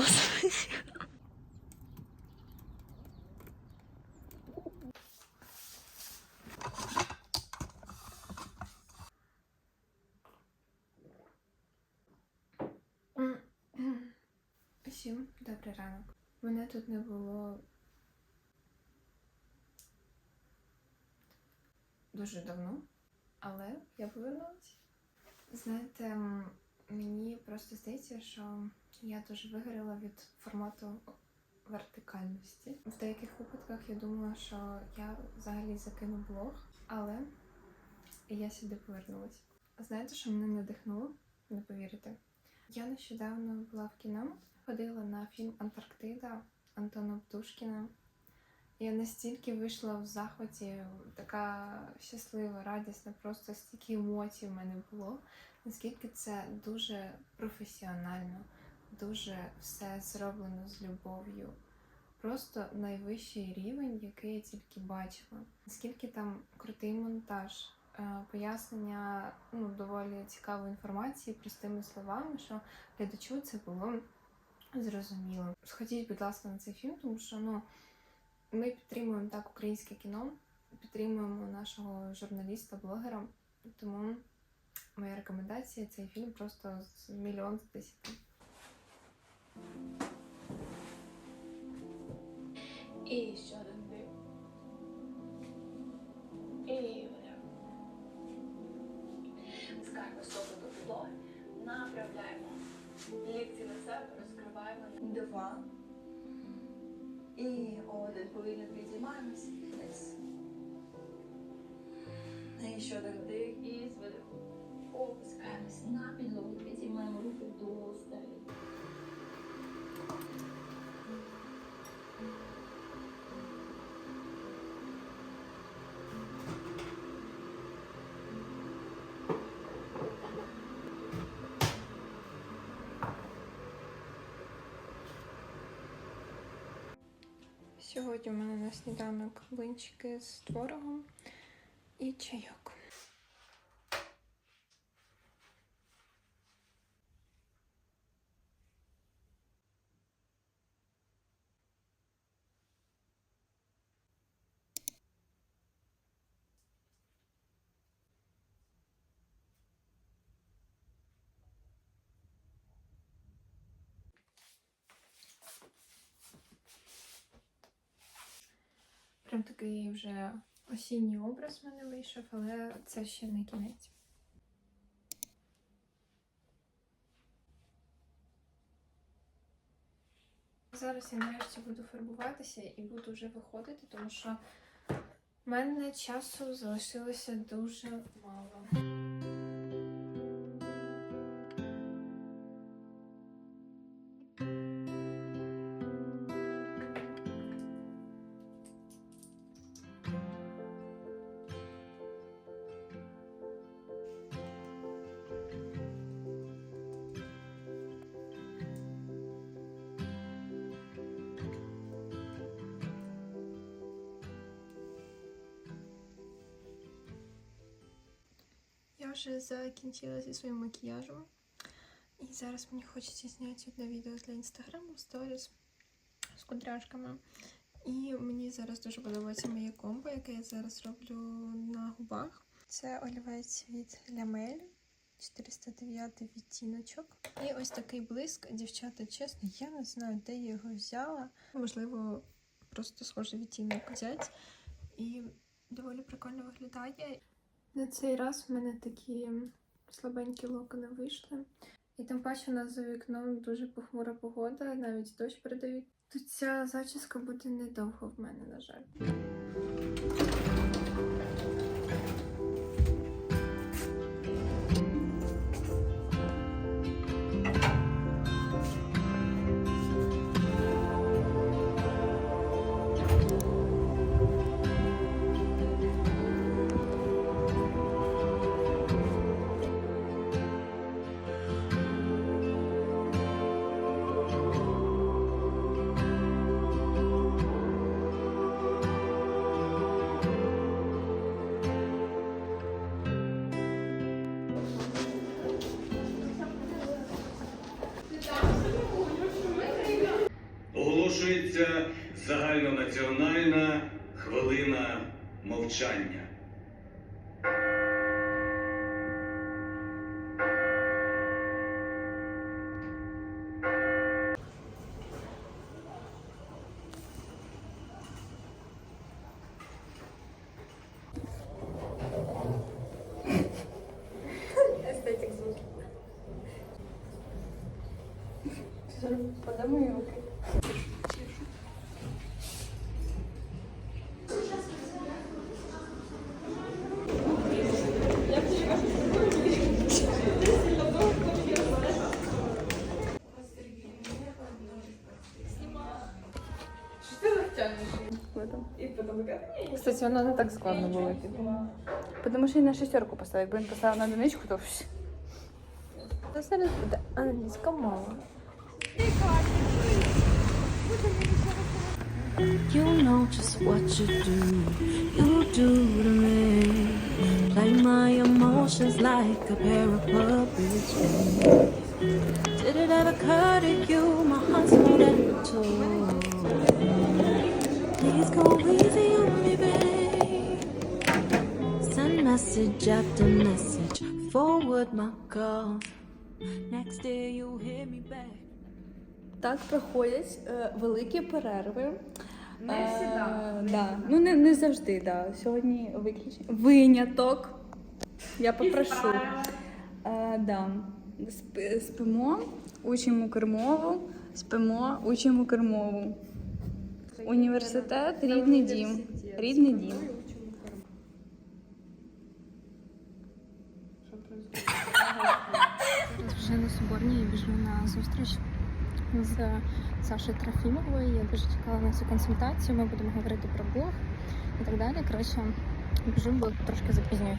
Господи. Всім добрий ранок. Мене тут не було дуже давно, але я повернулася. Знаєте, мені просто здається, що я дуже вигоріла від формату вертикальності. В деяких випадках я думала, що я взагалі закину блог, але я сюди повернулася. Знаєте, що мене надихнуло? Не повірите. Я нещодавно була в кіно, ходила на фільм Антарктида Антона Птушкіна. Я настільки вийшла в захваті, така щаслива, радісна, просто стільки емоцій в мене було. Наскільки це дуже професіонально, дуже все зроблено з любов'ю. Просто найвищий рівень, який я тільки бачила. Наскільки там крутий монтаж, е, пояснення ну, доволі цікавої інформації простими словами, що глядачу це було зрозуміло. Сходіть, будь ласка, на цей фільм, тому що ну, ми підтримуємо так українське кіно, підтримуємо нашого журналіста-блогера. Тому моя рекомендація цей фільм просто з мільйон з десяти. І ще один дим. І вода. Скаємо стопи до підлоги, направляємо лікті на себе, розкриваємо. Два. І один. Повільно підіймаємось. І ще один вдих і з видиху. Опускаємось на підлогу, підіймаємо руки до стелі. Сьогодні у мене на сніданок блинчики з творогом і чайок. Прям такий вже осінній образ в мене вийшов, але це ще не кінець. Зараз я нарешті буду фарбуватися і буду вже виходити, тому що в мене часу залишилося дуже мало. Я вже закінчила зі своїм макіяжем. І зараз мені хочеться зняти одне відео для інстаграму сторіс з кудряшками. І мені зараз дуже подобається моє комбо, яке я зараз роблю на губах. Це олівець від Лямель, 409 відтіночок. І ось такий блиск, дівчата, чесно, я не знаю, де я його взяла. Можливо, просто схожий відтінок взяти. І доволі прикольно виглядає. На цей раз в мене такі слабенькі локони вийшли. І тим паче у нас за вікном дуже похмура погода, навіть дощ передають. То ця зачіска буде недовго в мене, на жаль. Оголошується загальнонаціональна хвилина мовчання. Звук. Кстати, воно не так складно було. Тому що я на шестерку поставив. Якби він поставив на одиничку, то вш. Це зараз буде англійська мова. You know just what you do, you do to me. Play my emotions like a pair of puppets. Did it ever occur to you my heart's won't let Please go easy on me, babe. Message after message, forward my calls. Next day you hear me back. Так проходять е, великі перерви. Не завжди. Да. Ну, не, не завжди, да. Сьогодні виключення. Виняток. Я попрошу. Е, да. Сп- спимо, учимо кермову, спимо, учимо кермову. Університет, рідний дім. Рідний дім. Вже на Соборній я біжу на зустріч з Сашою Трофімовою. Я дуже чекала на цю консультацію. Ми будемо говорити про блог і так далі. Коротше, біжу, бо трошки запізнююсь.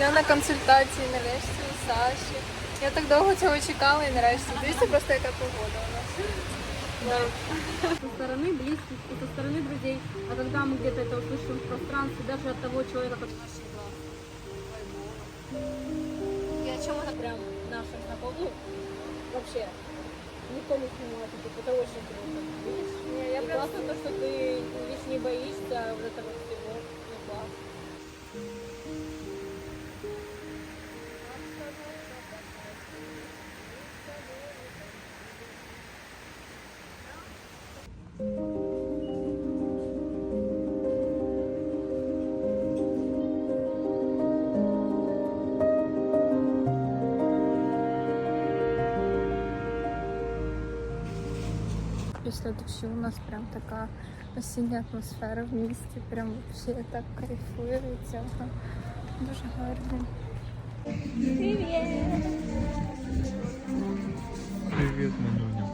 Я на консультації нарешті у Саші. Я так довго цього чекала і нарешті. Дивіться просто яка погода у нас. Со стороны близких и со стороны друзей. А когда мы где-то это услышим в пространстве, даже от того человека, который нашего Я чему-то прям наших знакомых, ну, вообще, никто не снимает, типа, это очень круто. Видишь? Не, я и классно то, что ты видишь, не боишься вот этого всего. Ну, класс. Після дощу у нас прям така осіння атмосфера в місті. Прям всі так кайфую від цього. Дуже гарно. Привет, Манюня.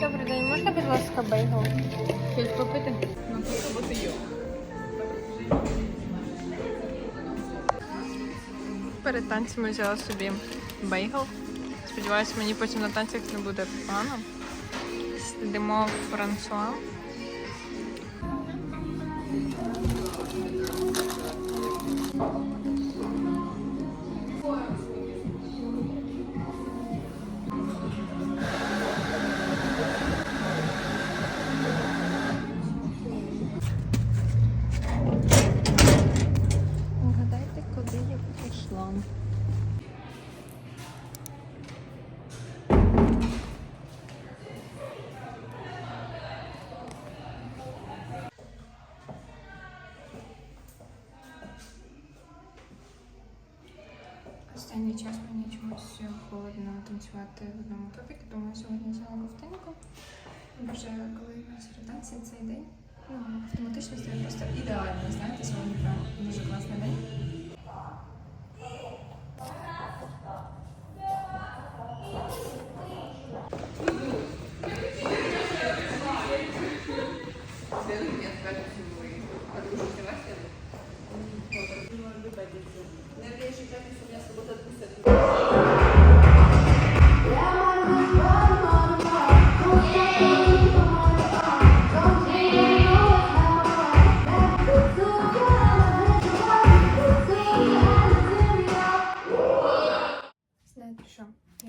Добрий день, можна, будь ласка, бейгл? Щось попити? Перед танцями взяла собі бейгл. Сподіваюсь, мені потім на танцях не буде погано. Сидимо в Франсуа. Останній час мені чомусь холодно танцювати в одному топіку, тому я сьогодні взяла ковтинку. Вже коли серед танців цей день, ну, автоматично стає просто ідеально. Знаєте, сьогодні прям дуже класний день. Don't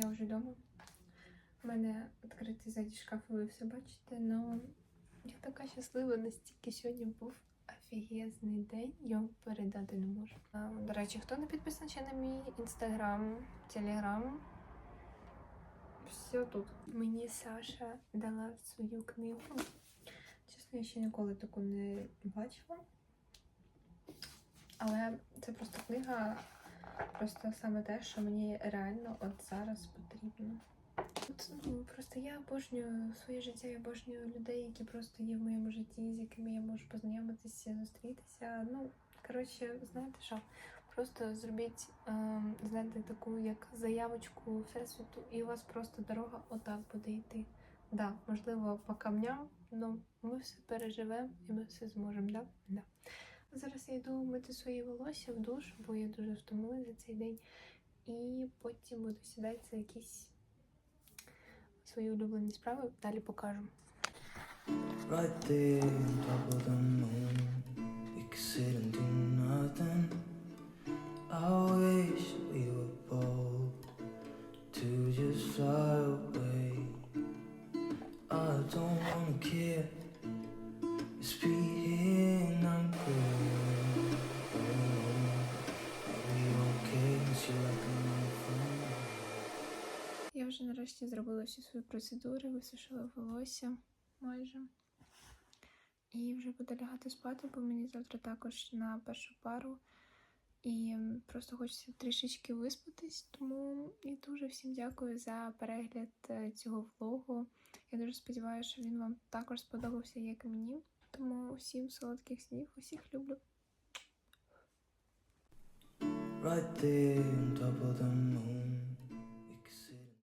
вдома. У мене відкритий ззаді шкаф, ви все бачите, але я така щаслива, настільки сьогодні був офігезний день, я передати не можу. До речі, хто не підписаний ще на мій інстаграм, телеграм, все тут. Мені Саша дала свою книгу. Чесно, я ще ніколи таку не бачила. Але це просто книга, просто саме те, що мені реально от зараз потрібно. От, ну, просто я обожнюю своє життя, я обожнюю людей, які просто є в моєму житті, з якими я можу познайомитися, зустрітися. Ну, коротше, знаєте що? Просто зробіть, ем, знаєте, таку як заявочку всесвіту, і у вас просто дорога отак буде йти. Да, можливо, по камням, але ми все переживемо і ми все зможемо, да? Да. Зараз я йду мити свої волосся в душ, бо я дуже втомилася за цей день. І потім буду сідати за якісь свої улюблені справи. Далі покажу. Just fly зробила всі свої процедури, висушила волосся майже. І вже буду лягати спати, бо мені завтра також на першу пару. І просто хочеться трішечки виспатись. Тому і дуже всім дякую за перегляд е, цього влогу. Я дуже сподіваюся, що він вам також сподобався, як і мені. Тому всім солодких снів, усіх люблю. Right there on top of the